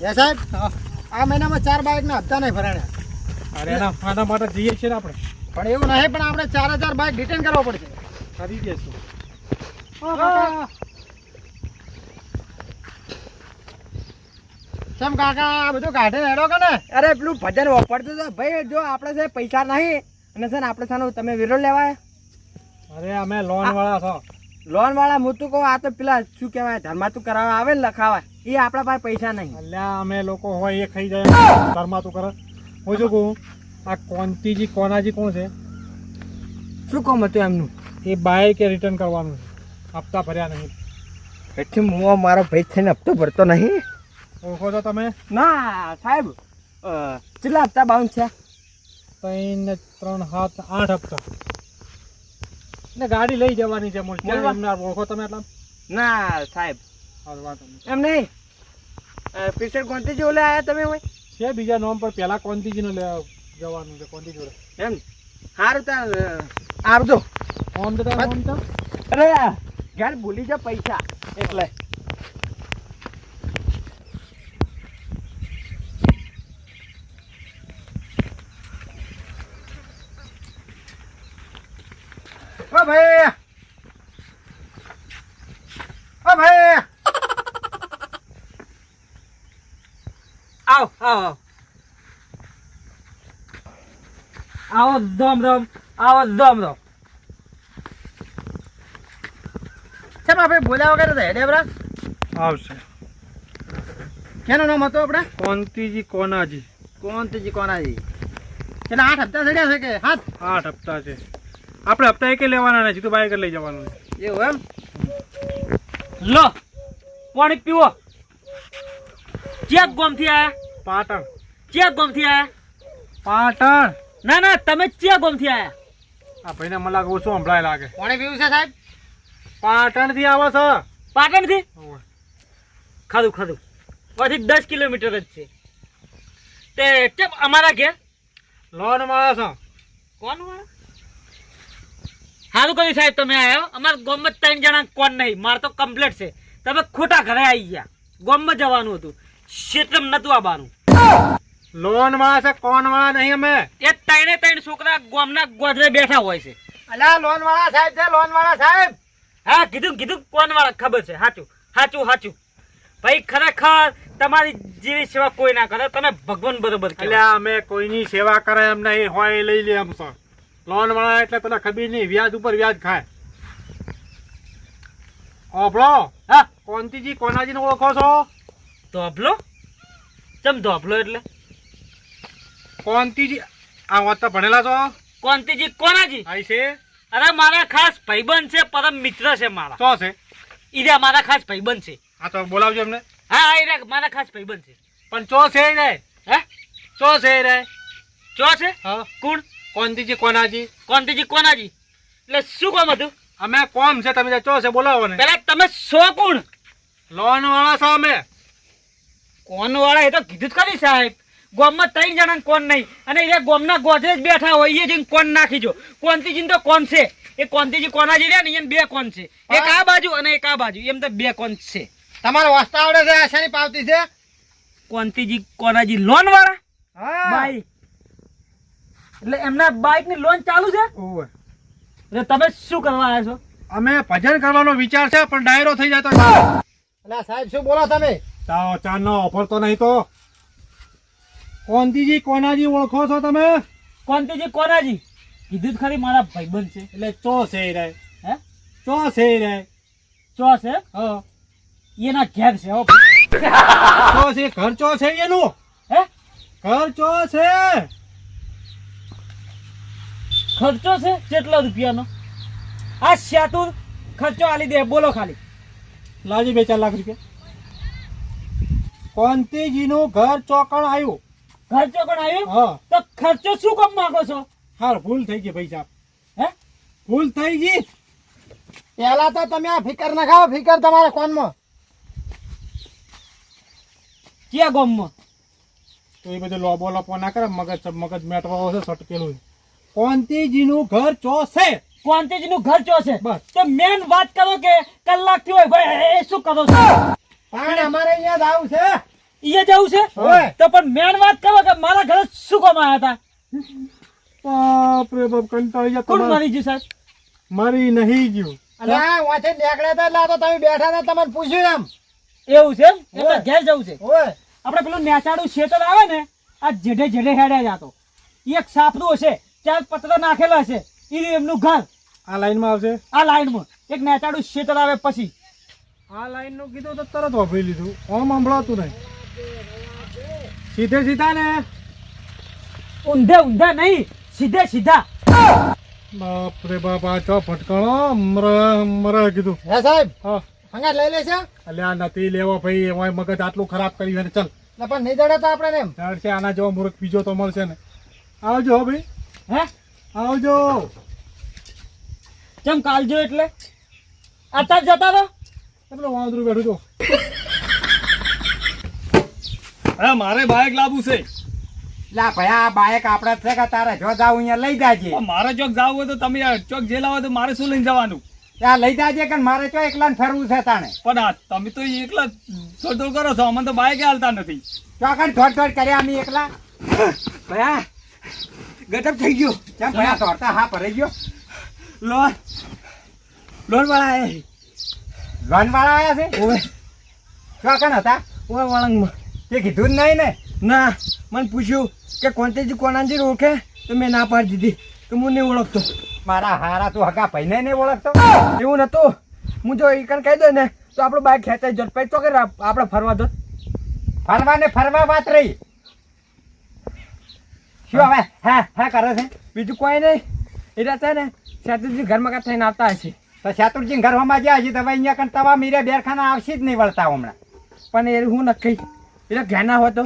એ સાહેબ? આ મહિનામાં ચાર બાઇકના હપ્તા નહીં ભરાણ્યા અરે એના આના માટે જઈએ છીએ ને આપણે. પણ એવું નહીં પણ આપણે ચાર હજાર બાઇક રિટર્ન કરવો પડશે. કરી દઈશું હા. કેમ કાકા આ બધું કાઢે હેડો કે ને? અરે પેલું ભજન વાપરતું છે. ભાઈ જો આપણે છે પૈસા નહીં અને છે ને આપણે સાનું તમે વિરોધ લેવાય. અરે અમે લોન વાળા છો. લોન વાળા હું તું કહું આ તો પેલા શું કહેવાય ધર્માતું કરાવવા આવે ને લખાવા એ આપણા પાસે પૈસા નહીં. અલ્યા અમે લોકો હોય એ ખાઈ જાય ઘરમાં તું કરે. હું શું કહું? આ કોંતીજી કોનાજી કોણ છે? શું કામ હતું એમનું? એ બાય કે રિટર્ન કરવાનું છે. હપ્તા ભર્યા નહીં. એટલે હું મારો ભાઈ થઈને હપ્તો ભરતો નહીં? ઓળખો છો તમે? ના સાહેબ કેટલા હપ્તા બાઉન્સ છે ત્રણ ને ત્રણ હાથ આઠ હપ્તા. ને ગાડી લઈ જવાની છે ઓળખો તમે એટલા ના સાહેબ. એમ નહીં? પેશન્ટ કોંતી જો લે આયા તમે હોય? છે બીજા નામ પર પેલા કોંતીજીને લે જવાનું છે કોંતી જોડે એમ? હારું તાર આવજો ફોન તો ફોન તો. અરે ઘર ભૂલી જા પૈસા. એટલે. ભાઈ! ઓ ભાઈ! આવ. આવ દમ દમ આવો દમ દમ કેમ આપણે બોલ્યા વગર તો હેડે બરા. આવશે. કેનું નામ હતું આપણે? કોંતીજી કોનાજી. કોંતીજી કોનાજી. એટલે આઠ હપ્તા ચડ્યા છે કે હાથ? આઠ હપ્તા છે. આપણે હપ્તા એકે લેવાના નથી તો બાઈક લઈ જવાનું છે. એવું એમ? લો પાણી પીવો. ચેક ગોમથી આયા? પાટણ. ચેક ગોમથી આયા? પાટણ. ના ના તમે ચેક ગોમથી આયા. આ ભાઈને મને લાગે ઓછું સંભળાય લાગે. પાણી પીવું છે સાહેબ? પાટણથી આવો છો? પાટણ પાટણથી ખાધું ખાધું. પછી દસ કિલોમીટર જ છે. તે કેમ અમારા ઘેર? લોન વાળા છો. કોણ વાળા સારું કર્યું સાહેબ તમે આવ્યો અમારા ગામમાં ત્રણ જણા કોણ નહીં? મારે તો કમ્પ્લેટ છે. તમે ખોટા ઘરે આવી ગયા. ગામમાં જવાનું હતું. ક્ષેત્રમ નતું બારું? લોન વાળા છે કોણ વાળા નહીં અમે? એ ત્રણે ત્રણ છોકરા ગામના ગોધરે બેઠા હોય છે. અલા લોન વાળા સાહેબ છે લોન વાળા સાહેબ. હા કીધું કીધું કોણ વાળા ખબર છે. સાચું સાચું સાચું ભાઈ ખરેખર તમારી જેવી સેવા કોઈ ના કરે તમે ભગવાન બરોબર એટલે અમે કોઈની સેવા કરે એમ નહીં હોય એ લઈ લે એમ સર. લોન વાળા એટલે તને ખબર નહીં વ્યાજ ઉપર વ્યાજ ખાય. ઓભળો. હા. કોંતીજી કોનાજીને ઓળખો છો? ધોબલો ચમ ધોબલો એટલે? કોંતીજી આ વાત તો ભણેલા છો? કોંતીજી કોનાજી? આઈ છે? અરે મારા ખાસ ભાઈબંધ છે પરમ મિત્ર છે મારા. તો છે? ઈરા મારા ખાસ ભાઈબંધ છે. હા તો બોલાવજો એમને. હા હા ઈરા મારા ખાસ ભાઈબંધ છે. પણ ચો છે રે હે? ચો છે રે ચો છે? હા. કોણ? કોંતીજી કોનાજી? કોંતીજી કોનાજી? એટલે શું કામ હતું? અમે કોમ છે તમે ચો છે બોલાવો ને. પેલા તમે સો કોણ? લોન વાળા છો અમે. કોણ વાળા એ તો કીધું જ ખરી સાહેબ. ગોમમાં ત્રણ જણા કોણ નહીં. અને એ ગોમના ગોધરે જ બેઠા હોય એ જઈને કોણ નાખીજો. કોનતીજી તો કોણ છે? એ કોંતીજી કોનાજી રહ્યા ને એમ બે કોણ છે. એક આ બાજુ અને એક આ બાજુ. એમ તો બે કોણ છે. તમારો વાસ્તા આવડે છે આશાની પાવતી છે? કોનતીજી કોનાજી લોન વાળા હા. બાઈક. એટલે એમના બાઈકની લોન ચાલુ છે? એટલે તમે શું કરવા આવ્યા છો? અમે ભજન કરવાનો વિચાર છે પણ ડાયરો થઈ જતો એટલે સાહેબ શું બોલો તમે? ચાલો ચાર નો ઓફર તો નહીં તો. કોંતીજી કોનાજી ઓળખો છો તમે? કોંતીજી કોનાજી? કીધું જ ખરી મારા ભાઈબંધ છે. એટલે ચો છે રે? હે? ચો છે રે? ચો છે? હા. એના ઘેર છે હો ચો છે ઘર ચો છે એનું? હે? ઘર ચો છે? ખર્ચો છે? કેટલા રૂપિયાનો? આ શ્યાતુર ખર્ચો આલી દે બોલો ખાલી. લાજી બે ચાર લાખ રૂપિયા. કોંતીજી નું ઘર ચોકણ આવ્યું ઘર ચોકણ આવ્યું હા. તો ખર્ચો શું કામ માંગો છો? હાલ ભૂલ થઈ ગઈ ભાઈ સાહેબ. હે? ભૂલ થઈ ગઈ? પહેલા તો તમે આ ફિકર ના ખાવ ફિકર તમારા કોનમાં ક્યાં ગામમાં? તો એ બધું લોબો લોપો ના કરે મગજ મગજ મેટવા છે સટકેલું કોંતીજી નું ઘર ચો છે કોંતેજી નું ઘર ચો છે બસ. તો મેન વાત કરો કે કલાકથી હોય ભાઈ એ શું કરો છો? પણ અમારે અહીંયા જ આવું છે. ઈએ જવું છે? તો પણ મેન વાત કરો કે મારા ઘરે શું કામ આવ્યા હતા બાપ રે બાપ કંટાળી ગયા કોણ મારી ગયું સાહેબ? મારી નહીં ગયું અલ્યા વાંચે નીકળ્યા હતા એટલે તો તમે બેઠા હતા તમને પૂછ્યું એમ. એવું છે એટલે ઘેર જવું છે. ઓય. આપણે પેલું નેચાડું શેતર આવે ને આ જેઢે જેઢે હેડ્યા જાતો એક સાપડું હશે ચાર પત્ર નાખેલા હશે એ એમનું ઘર. આ લાઈનમાં આવશે? આ લાઈનમાં. એક નેચાડું શેતર આવે પછી. આ લાઈનનું કીધું તો તરત વાપરી લીધું. ઓમ સંભળાતું નહીં. સીધે સીધા ને. ઊંધે ઊંધા નહીં સીધે સીધા. બાપ રે બાપ આ ચો ફટકણો મરે મરે કીધું. હે સાહેબ હા. હંગા લઈ લેશે? આ નથી લેવો ભાઈ એમાં મગજ આટલું ખરાબ કર્યું છે ને ચલ. ના પણ નહીં જડે તો આપણે એમ. ચાલ છે આના જેવો મૂર્ખ બીજો તો મળશે ને. આવજો ભાઈ. હે? આવજો. ચમ કાલજો એટલે? અત્યારે જતા રહો. એટલે વાંદરું બેઠું જો. હા મારે બાઇક લાવવું છે. લા ભાઈ આ બાઈક આપણે છે કે તારે જો જાવ અહીંયા લઈ જાજે. મારે ચોક જવું હોય તો તમે ચોક જે લાવો તો મારે શું લઈને જવાનું? ત્યાં લઈ જાજે કે મારે ચો એકલા ફરવું છે તાણે? પણ આ તમે તો એકલા થોડ કરો છો અમને તો બાઇક હાલતા નથી. ચોકડ થોડ થોડ કર્યા અમે એકલા? ભયા ગટપ થઈ ગયો. ચાલ ભયા તોડતા હા ભરાઈ ગયો. લોન લોન વાળા આયા લોન વાળા આયા છે? ઓવે. ચોકણ હતા? ઓવે વળંગમાં. તે કીધું જ નહીં ને. ના મને પૂછ્યું કે કોંતેજી કોનાજી ઓળખે? તો મેં ના પાડી દીધી કે હું નહીં ઓળખતો. મારા હારા તું હગા ભાઈને નહીં ઓળખતો? એવું નતું હું જો ઈકણ કહી દઉં ને તો આપણું બાઈક ખેંચાઈ જત પછી તો કે આપણે ફરવા દો. ફરવા ને ફરવા વાત રહી. શું હવે? હા હા કરે છે? બીજું કોઈ નહીં. એટલે છે ને સેતુજી ઘરમાં કાંઈ થઈને આવતા હશે. તો શાતુરજી ઘરમાં જ્યાં હજી તમે અહીંયા કણ તવા મીરે બેરખાના આવશે જ નહીં વળતા હમણાં. પણ એ હું નક્કી એટલે ઘેર ના હોય તો?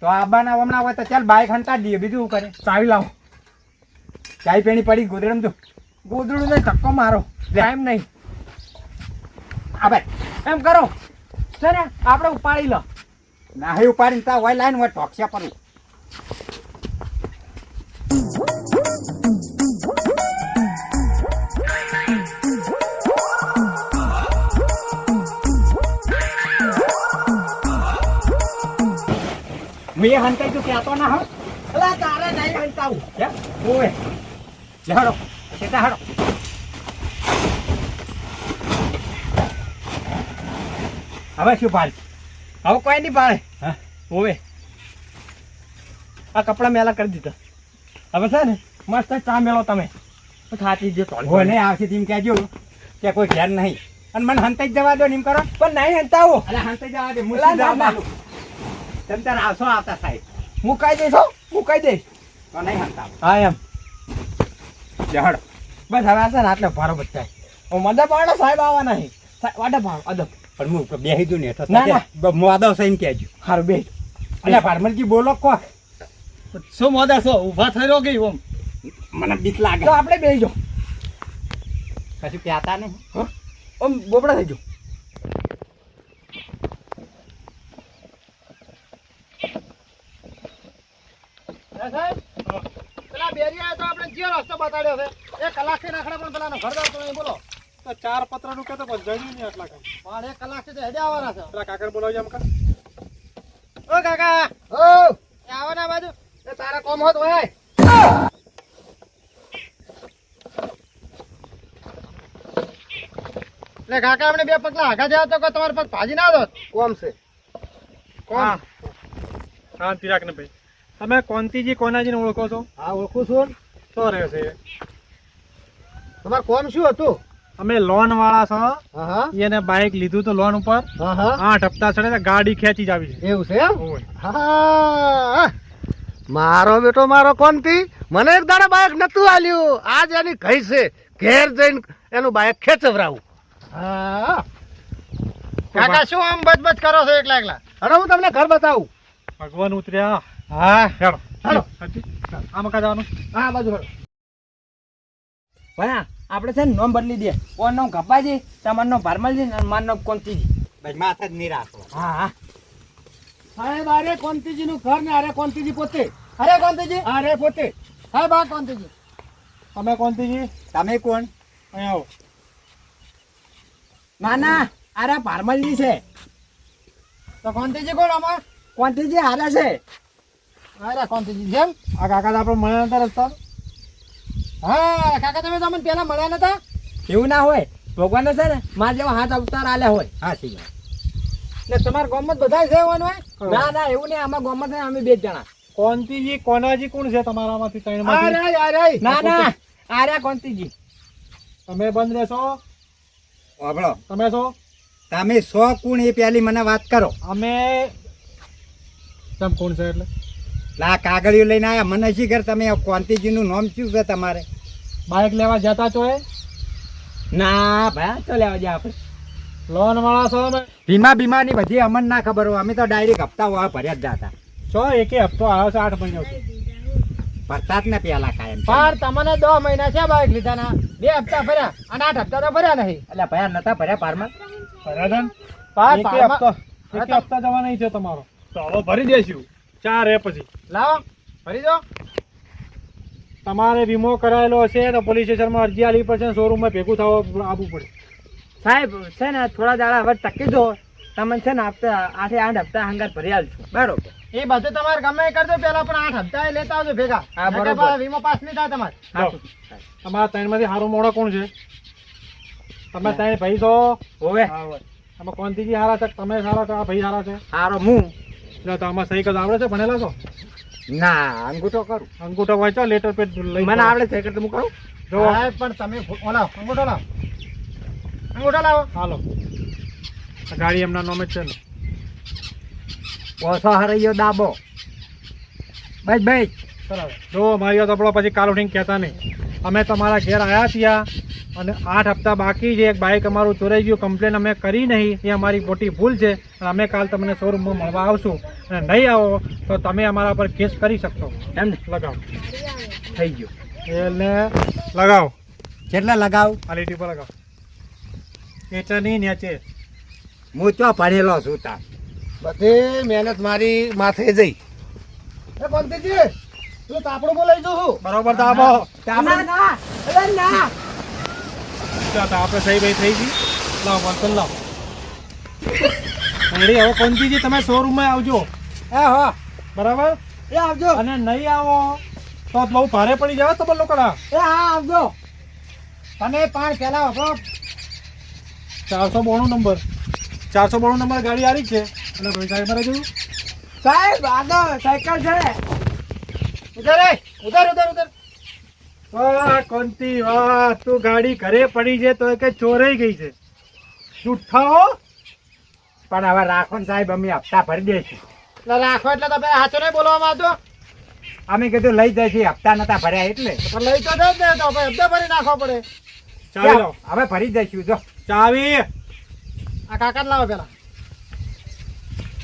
તો આબાના હમણાં હોય તો ચાલ બાઈક હંતા દઈએ બીજું કરે? ચાવી લાવો. ચાય પેણી પડી ગોદડમ તો? ગોદડું નહીં ધક્કો મારો. ટાઈમ નહીં. આ ભાઈ એમ કરો. છે ને આપણે ઉપાડી લો. ના હે ઉપાડીને તા હોય લાઈન હોય ટોક્સ્યા પર. મેં હંતાઈ તું કહેતો ના હો અલા તારે નહીં હંતાવું કેમ ઓય લે હડો. સેટા હડો. હવે શું પાડ હવે કોઈ નહીં પાડે હા. ઓવે. આ કપડા મેલા કરી દીધા. હવે છે ને મસ્ત ચા મેળો તમે. થાતી જે કોને આવશે તેમ કહેજો કે કોઈ ઘેર નહીં. અને મને હંતાઈ જવા દો ને એમ કરો. પણ નહીં હંતાવો અરે હંતાઈ જવા દે સીધા આવવાનું. તમે તાર આવશો આવતા સાહેબ. મુકાઈ દઈશો મુકાઈ દઈશ. તો નહીં હાલતા હા એમ. જહડ. બસ હવે આવશે ને આટલે ભારો બચાય હું મદદ પાડો સાહેબ આવવા નહીં. વાડે ભાવ અદબ પણ હું બેહી દઉં ને ના ના. મોદા સાહેબ કહેજો. સારું બે અને ફાર્મરજી બોલો કો શું મોદા છો? ઊભા થઈ રહ્યો ગઈ ઓમ મને બીક લાગે. તો આપણે બેસજો કશું કહેતા નહીં. ઓમ બોબડા થઈ ગયો હે સાહેબ પેલા જે રસ્તો બતાડ્યો છે. એ કલાકથી નાખડે પણ પેલા ઘર જાવ તો બોલો. તો ચાર પત્રનું કહેતો પણ જણ્યું નહીં આટલા કામ. પણ એક કલાકથી તો હેડે આવવાના છે. પેલા કાકર બોલાવજો આમ ઓ કાકા! ઓ આવો ને બાજુ. એ તારા કોમ હોત હોય. એટલે કાકા આપણે બે પગલા આગા જાવ તો કે તમારે પગ ભાજી ના દો કોમ છે? કોમ? હા. શાંતિ રાખ ને ભાઈ. તમે કોંતીજી કોનાજીને ઓળખો છો? હા ઓળખું છું. શું રહે છે. તમારે કોમ શું હતું? અમે લોન વાળા છો. એને બાઇક લીધું તો લોન ઉપર. આઠ હપ્તા ચડે ગાડી ખેંચી જ આવી છે. એવું છે એમ? મારો બેટો મારો કોનથી? મને એક દાડા બાઇક નતું આલ્યું. આજ એની કઈ છે. ઘેર જઈને એનું બાઇક ખેંચવરાવું. કાકા શું આમ બચબચ કરો છો એકલા એકલા? અરે હું તમને ઘર બતાવું. ભગવાન ઉતર્યા. હા હેડો. હાલો. આમાં કા જવાનું? હા બાજુ હેડો. ભયા આપણે છે ને નોમ બદલી દે. ઓન નામ કપાજી તમારું નામ ભારમલજી અને મારું નામ કોંતીજી. ભાઈ માથા જ નહીં હા હા. સાહેબ અરે કોંતીજી નું ઘર ને અરે કોંતીજી પોતે. અરે કોંતીજી? અરે પોતે. સાહેબ આ કોંતીજી. તમે કોંતીજી? તમે કોણ? અહીંયા આવો. ના ના અરે ભારમલજી છે. તો કોંતીજી કોણ આમાં? કોંતીજી હારા છે. અરે કોંતીજી જેમ? આ કાકા તો આપણે મળ્યા નતા રસ્તા. હા કાકા તમે તમને પેલા મળ્યા નતા? એવું ના હોય. ભગવાન છે ને મારા જેવા હાથ અવતાર આલ્યા હોય. હા સી ને તમારા ગોમત બધા સેવાનું હોય ના ના એવું નહીં આમાં ગોમત ને અમે બે જ જણા. કોંતીજી કોનાજી કોણ છે તમારામાંથી ત્રણમાંથી? ના ના. આર્યા કોંતીજી તમે બંધ રહેશો. વાપડો તમે છો? તમે સો કુણ એ પેલી મને વાત કરો. અમે તમ કોણ છે એટલે? લા કાગળિયો લઈને આવ્યા મને શી ઘર તમે કોંતીજી નું નામ શું છે તમારે? બાઇક લેવા જતા છો એ? ના ભાઈ તો લેવા જાય આપણે. લોન વાળા છો અમે? વીમા બીમા ની બધી અમને ના ખબર હોય. અમે તો ડાયરેક્ટ હપ્તા હોય ભર્યા જ જતા. છો એકે હપ્તો આવ્યો છે આઠ મહિના ભરતા જ ને પેલા કાયમ. પાર તમને દો મહિના છે બાઈક લીધાના. બે હપ્તા ભર્યા અને આઠ હપ્તા તો ભર્યા નહીં. એટલે ભયા નતા ભર્યા પારમાં? બરાબર પાર હપ્તો હપ્તા જવા નહીં છે તમારો. ચાલો ભરી દેશું. ચાર એ પછી. લાવો ભરી દો. તમારે વીમો કરાયેલો હશે તો પોલીસ સ્ટેશનમાં અરજી આલવી પડશે શોરૂમમાં ભેગું થવા આવવું પડે. સાહેબ છે ને થોડા દાડા હવે ટકી દો તમને છે ને હપ્તા આઠે આઠ હપ્તા હંગાર ભરી આલશું. બરોબર. એ બધું તમારે ગમે કરજો. પેલા પણ આઠ હપ્તા લેતા આવજો ભેગા. હા, બરોબર. વીમો પાસ નહીં થાય તમારે. તમારા ત્રણ ત્રણમાંથી સારું મોડો કોણ છે? તમે ત્રણ ભાઈ છો? હોવે. આમાં કોંતીજી સારા છે? તમે સારા છો? આ ભાઈ સારા છે? હારો હું. એટલે તો આમાં સહી કદ આવડે છે ભણેલા છો ના અંગૂઠો કરું. અંગૂઠો તો લેટર પેડ લઈ મને આવડે છે કે હું કરું. જો પણ તમે ઓલા અંગૂઠો લાવો. અંગૂઠો લાવો. હાલો. આ ગાડી એમના નામે છે ને. ઓછો હરૈયો દાબો બસ બસ. જો મારી વાત આપણો પછી કાલ ઉઠીને કહેતા નહીં. અમે તમારા ઘેર આવ્યા ત્યાં અને આઠ હપ્તા બાકી છે. એક બાઇક અમારું ચોરાઈ ગયું. કમ્પ્લેન અમે કરી નહીં. એ અમારી મોટી ભૂલ છે. અને અમે કાલ તમને શોરૂમમાં મળવા આવશું. અને નહીં આવો તો તમે અમારા પર કેસ કરી શકશો. એમ લગાવ. થઈ ગયું. એટલે લગાવો. કેટલા લગાવ? ક્વોલિટી પર લગાવો. એટલે નહીં નેચે. હું તો ભણેલો છું તાર? બધી મહેનત મારી માથે જઈ. એ કોંતીજી તું તાપડું બોલાઈ જઉં બરોબર તો આપો ના. ના. આપણે સહી ભાઈ થઈ ગઈ. લાવો બોલતો લાવો. રેડી હવે કોંતીજી તમે શોરૂમમાં આવજો. એ હા. બરાબર? એ આવજો. અને નહીં આવો તો બહુ ભારે પડી જાય તમે બોલો કડા એ હા આવજો. તમે પાંચ પહેલા વાપરો ચારસો બોણું નંબર. ચારસો બોણું નંબર ગાડી આવી છે. અને ભાઈ સાહેબ મારે જોયું. સાહેબ આગળ સાયકલ છે. ઉધર ઉધર ઉધર ઉધર વાહ કોંતી વાહ તું ગાડી ઘરે પડી છે તો એ કે ચોરાઈ ગઈ છે. જુઠ્ઠાઓ પણ હવે રાખો ને સાહેબ અમે હપ્તા ભરી દઈશું. એટલે રાખો એટલે તમે સાચો નહીં બોલવામાં આવતો? અમે કીધું લઈ જઈશું હપ્તા નતા ભર્યા એટલે. પણ લઈ તો દે જ ને તો હવે હપ્તા ભરી નાખવો પડે. ચાલો લાવો હવે ભરી જઈશું જો. ચાવી. આ કાકા લાવો પેલા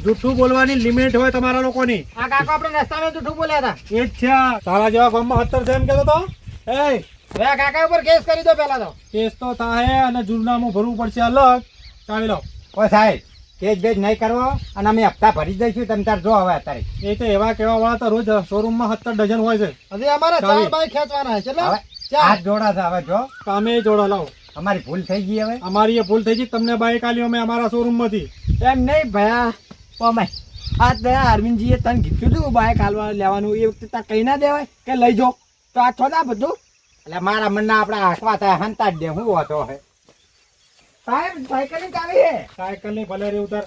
જૂઠું બોલવાની લિમિટ હોય તમારા લોકોની. આ કાકો આપણે રસ્તામાં જૂઠું બોલ્યા હતા. એ જ છે. તારા જેવા ગામમાં અત્તર છે એમ કહેતો તો? એ હવે કાકા ઉપર કેસ કરી દો પેલા તો. કેસ તો થાય અને જુર્નામું ભરવું પડશે અલગ. ચાવી લાવો ઓ સાહેબ કેસ બેજ નહીં કરવો અને અમે હપ્તા ભરી દઈશું. તમે તાર જો હવે અત્યારે. એ તો એવા કેવા વાળા તો રોજ શોરૂમમાં સત્તર ડઝન હોય છે. હજી અમારે ચાર ખેંચવાના છે હાથ જોડા છે હવે જો. તમે જોડો લાવો. અમારી ભૂલ થઈ ગઈ હવે. અમારી એ ભૂલ થઈ ગઈ તમને બાઈક આલી અમે અમારા શોરૂમમાંથી એમ નહીં ભયા. અમે આ ત્યાં અરવિંદજીએ તને કીધું હતું બાઈક હાલવા લેવાનું. એ વખતે તાર કહી ના દેવાય કે લઈ જો તો આ ના બધું? એટલે મારા મનના આપણા હાંકવા થાય હંતા જ દે હું હોતો હે. સાહેબ સાયકલ ચાવી હે? સાયકલની ભલે રે ઉતાર.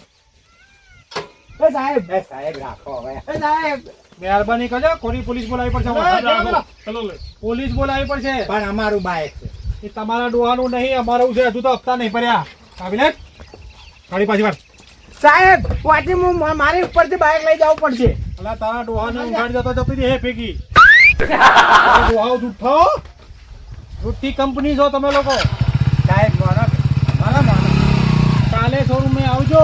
એ સાહેબ એ સાહેબ રાખો હવે. એ સાહેબ. મહેરબાની કરજો કોની પોલીસ બોલાવી પડશે? ના, ના, ના. ચલો. પોલીસ બોલાવી પડશે. પણ અમારું બાઈક છે. એ તમારા ડોહાનું નહીં અમારું છે. હજુ તો હપ્તા નહીં ભર્યા. લે ગાડી પાછી વાર સાહેબ વાંચી હું મારી ઉપરથી બાઈક લઈ જવું પડશે. એટલે તારા ડોહાને ઉઘાડી જતો જતી રહી હે ભેગી. ડોહાઓ જુઠ્ઠો જુઠ્ઠી કંપની છો તમે લોકો. સાહેબ મારા મારો મારો કાલે શોરૂમે આવજો.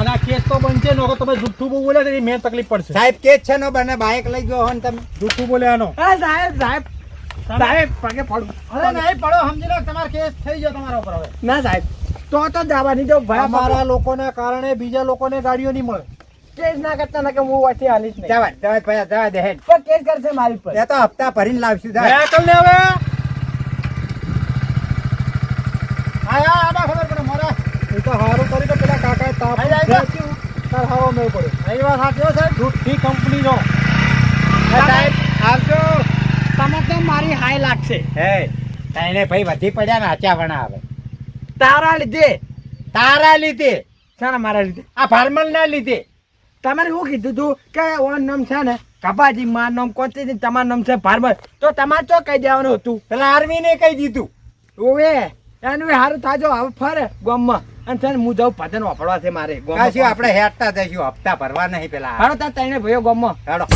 અને આ કેસ તો બનશે નો તમે જુઠ્ઠું બહુ બોલે તેની મેં તકલીફ પડશે. સાહેબ કે છે નો બને બાઇક લઈ ગયો હો તમે. જુઠ્ઠું બોલ્યાનો સાહેબ સાહેબ. સાહેબ પગે પડો. અરે નહીં પડો સમજી લો તમારો કેસ થઈ ગયો તમારા ઉપર હવે. ના સાહેબ. તો તો જવાની ભાઈ અમારા લોકોના કારણે બીજા લોકોને ગાડીઓ નહીં મળે. કેસ ના કરતા ના કે હું વાથી હાલીશ નહીં. જવા જવા પૈસા જવા દે હેડ. પણ કેસ કરશે મારી પર તો હપ્તા ભરીને લાવશું મેકલ ને હવે. આયા હા ખબર પડે મોરા. એ તો હારું કરી તો પેલા કાકા તાપ આઈ જાય તો. ખેંચ્યું. પગાર સારો મેળ પડ્યો. એ વાત સાચી હો ઝૂઠી કંપની કંપનીનો સાહેબ. આવજો. તમે તો મારી હાય લાગશે. હે તને ભાઈ વધી પડ્યા ને આચા વણા આવે તારા લીધે. તારા લીધે. શાના મારા લીધે? આ ફાર્મલ ના લીધે. તમારે શું કીધું તું? કે ઓન નામ છે ને કપાજી માર નામ કોતી તમારું નામ છે ફાર્મર તો તમારે તો કહી દેવાનું હતું? પેલા આર્મી ને કહી દીધું. ઓવે એનું સારું થાજો હવે ફરે ગામમાં. અને છે ને હું જાઉં ભજન વાપરવા છે મારે કાશી આપણે હેડતા જઈશું હપ્તા ભરવા નહીં પેલા. હાડો તાર તઈને ભયો ગામમાં. હેડો